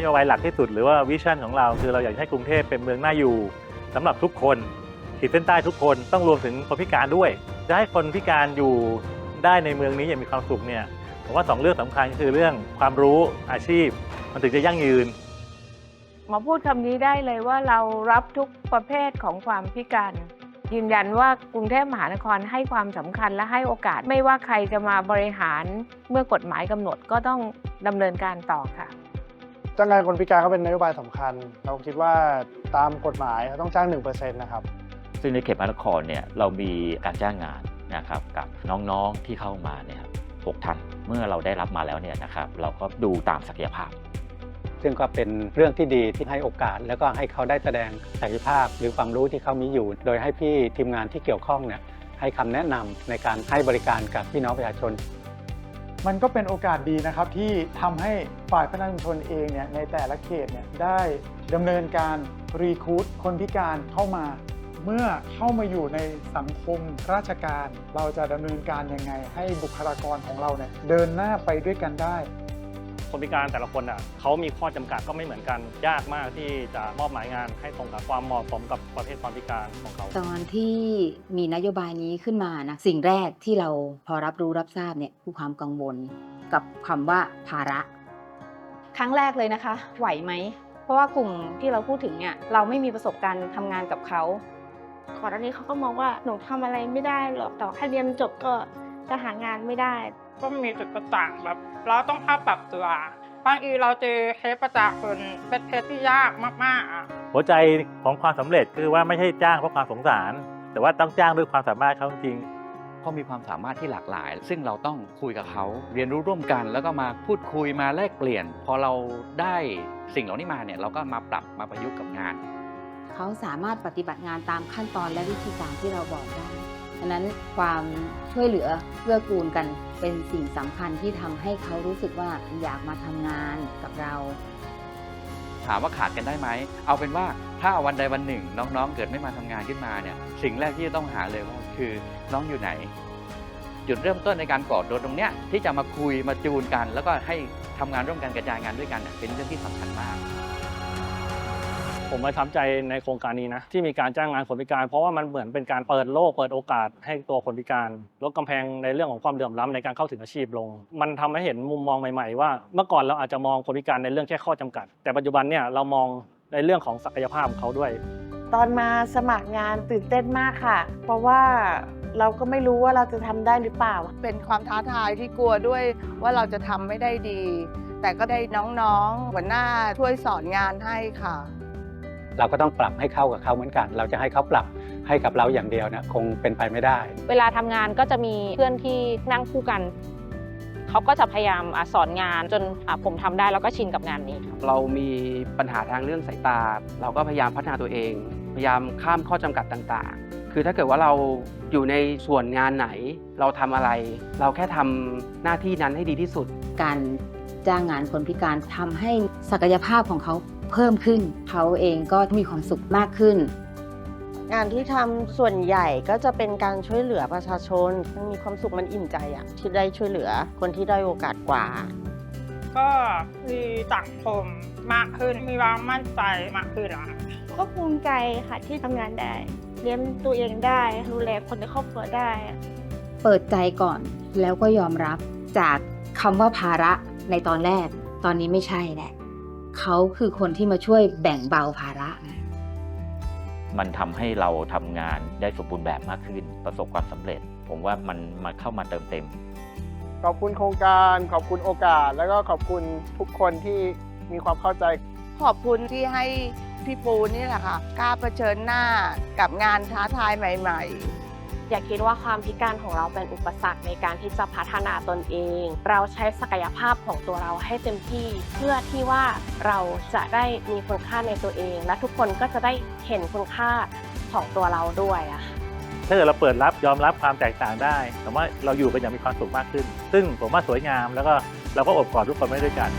โยบายหลักที่สุดหรือว่าวิชั่นของเรา คือเราอยากให้กรุงเทพเป็นเมืองน่าอยู่สำหรับทุกคนขีดเส้นใต้ทุกคนต้องรวมถึงคนพิการด้วย จะให้คนพิการอยู่ได้ในเมืองนี้อย่างมีความสุขเนี่ยผมว่าสองเรื่องสำคัญคือเรื่องความรู้อาชีพ มันถึงจะยั่งยืนหมอพูดคำนี้ได้เลยว่าเรารับทุกประเภทของความพิการยืนยันว่ากรุงเทพมหานครให้ความสำคัญและให้โอกาส ไม่ว่าใครจะมาบริหารเมื่อกฎหมายกำหนดก็ต้องดำเนินการต่อค่ะ จ้างงานคนพิการก็เป็นนโยบายสำคัญ เราคิดว่าตามกฎหมายเขาต้องจ้าง 1%นะครับ ซึ่งในเขตพระนครเนี่ยเรามีการจ้างงานนะครับกับน้องๆที่เข้ามาเนี่ยครับหกท่านเมื่อเราได้รับมาแล้วเนี่ยนะครับเราก็ดูตามศักยภาพ ซึ่งก็เป็นเรื่องที่ดีที่ให้โอกาส แล้วก็ให้เขาได้แสดงศักยภาพหรือความรู้ที่เขามีอยู่ โดยให้พี่ทีมงานที่เกี่ยวข้องเนี่ยให้คำแนะนำในการให้บริการกับพี่น้องประชาชน มันก็เป็นโอกาสดีนะครับที่ทำให้ฝ่ายพนักงานชุมชนเองเนี่ยในแต่ละเขตเนี่ยได้ดำเนินการรีคูดคนพิการเข้ามา เมื่อเข้ามาอยู่ในสังคมราชการ เราจะดำเนินการยังไง ให้บุคลากรของเราเนี่ยเดินหน้าไปด้วยกันได้ คนพิการแต่ละคนอะเขามีข้อจำกัดก็ไม่เหมือนกัน ยากมากที่จะมอบหมายงานให้ตรงกับความเหมาะสมกับประเภทความพิการของเขา ตอนที่มีนโยบายนี้ขึ้นมานะสิ่งแรกที่เราพอรับรู้รับทราบเนี่ยคือความกังวล กับคำว่าภาระ ครั้งแรกเลยนะคะ ไหวไหมเพราะว่ากลุ่มที่เราพูดถึงเนี่ยเราไม่มีประสบการณ์ทำงานกับเขาก่อนหน้านี้เขาก็มองว่าหนูทำอะไรไม่ได้หรอกต่อให้เรียนจบก็ จะหางานไม่ได้ ก็มีจุดประต่างแบบ เราต้องเข้าปรับตัวบางทีเราเจอเคสประจากคนเป็นเคสที่ยากมากๆอะหัวใจของความสำเร็จคือว่าไม่ใช่จ้างเพราะความสงสาร แต่ว่าต้องจ้างด้วยความสามารถเขาจริงเขามีความสามารถที่หลากหลาย ซึ่งเราต้องคุยกับเขา เรียนรู้ร่วมกันแล้วก็มาพูดคุยมาแลกเปลี่ยน พอเราได้สิ่งเหล่านี้มาเนี่ยเราก็มาปรับมาประยุกต์กับงาน เขาสามารถปฏิบัติงานตามขั้นตอนและวิธีการที่เราบอกได้ดังนั้นความช่วยเหลือเกื้อกูลกันเป็นสิ่งสำคัญที่ทำให้เขารู้สึกว่าอยากมาทำงานกับเรา ถามว่าขาดกันได้ไหม เอาเป็นว่าถ้าวันใดวันหนึ่ง น้องๆ เกิดไม่มาทำงานขึ้นมาเนี่ย สิ่งแรกที่จะต้องหาเลยว่าคือน้องอยู่ไหน จุดเริ่มต้นในการก่อตัวตรงเนี้ยที่จะมาคุยมาจูนกัน แล้วก็ให้ทำงานร่วมกันกระจายงานด้วยกันเนี่ยเป็นเรื่องที่สำคัญมาก ผมประทับใจในโครงการนี้นะที่มีการจ้างงานคนพิการ เพราะว่ามันเหมือนเป็นการเปิดโลกเปิดโอกาสให้ตัวคนพิการลดกำแพงในเรื่องของความเหลื่อมล้ำในการเข้าถึงอาชีพลง มันทำให้เห็นมุมมองใหม่ๆ ว่า เมื่อก่อนเราอาจจะมองคนพิการในเรื่องแค่ข้อจำกัด แต่ปัจจุบันเนี่ยเรามองในเรื่องของศักยภาพของเขาด้วย ตอนมาสมัครงานตื่นเต้นมากค่ะ เพราะว่าเราก็ไม่รู้ว่าเราจะทำได้หรือเปล่า เป็นความท้าทายที่กลัวด้วยว่าเราจะทำไม่ได้ดี แต่ก็ได้น้องๆหัวหน้าช่วยสอนงานให้ค่ะ เราก็ต้องปรับให้เข้ากับเขาเหมือนกัน เราจะให้เขาปรับให้กับเราอย่างเดียวเนี่ยคงเป็นไปไม่ได้ เวลาทำงานก็จะมีเพื่อนที่นั่งคู่กันเขาก็จะพยายามอะสอนงานจนอะผมทำได้แล้วก็ชินกับงานนี้ครับเรามีปัญหาทางเรื่องสายตา เราก็พยายามพัฒนาตัวเอง พยายามข้ามข้อจำกัดต่างๆ คือถ้าเกิดว่าเราอยู่ในส่วนงานไหน เราทำอะไร เราแค่ทำหน้าที่นั้นให้ดีที่สุด การจ้างงานคนพิการทำให้ศักยภาพของเขา เพิ่มขึ้น เขาเองก็มีความสุขมากขึ้น งานที่ทำส่วนใหญ่ก็จะเป็นการช่วยเหลือประชาชนมันมีความสุขมันอิ่มใจอะที่ได้ช่วยเหลือคนที่ได้อยโอกาสกว่า ก็มีสังคมมากขึ้นมีความมั่นใจมากขึ้นอะก็ภูมิใจค่ะที่ทำงานได้ เลี้ยงตัวเองได้ดูแลคนในครอบครัวได้ เปิดใจก่อนแล้วก็ยอมรับจากคำว่าภาระในตอนแรก ตอนนี้ไม่ใช่แหละ เขาคือคนที่มาช่วยแบ่งเบาภาระนะมันทำให้เราทำงานได้สมบูรณ์แบบมากขึ้น ประสบความสำเร็จ ผมว่ามันมาเข้ามาเติมเต็ม ขอบคุณโครงการขอบคุณโอกาส แล้วก็ขอบคุณทุกคนที่มีความเข้าใจ ขอบคุณที่ให้พี่ปูนี่แหละค่ะกล้าเผชิญหน้ากับงานท้าทายใหม่ ๆ อย่าคิดว่าความพิการของเราเป็นอุปสรรคในการที่จะพัฒนาตนเอง เราใช้ศักยภาพของตัวเราให้เต็มที่ เพื่อที่ว่าเราจะได้มีคุณค่าในตัวเอง และทุกคนก็จะได้เห็นคุณค่าของตัวเราด้วยอะค่ะถ้าเกิดเราเปิดรับยอมรับความแตกต่างได้ผมว่าเราอยู่กันอย่างมีความสุขมากขึ้น ซึ่งผมว่าสวยงามแล้วก็เราก็อบกอดทุกคนไว้ด้วยกัน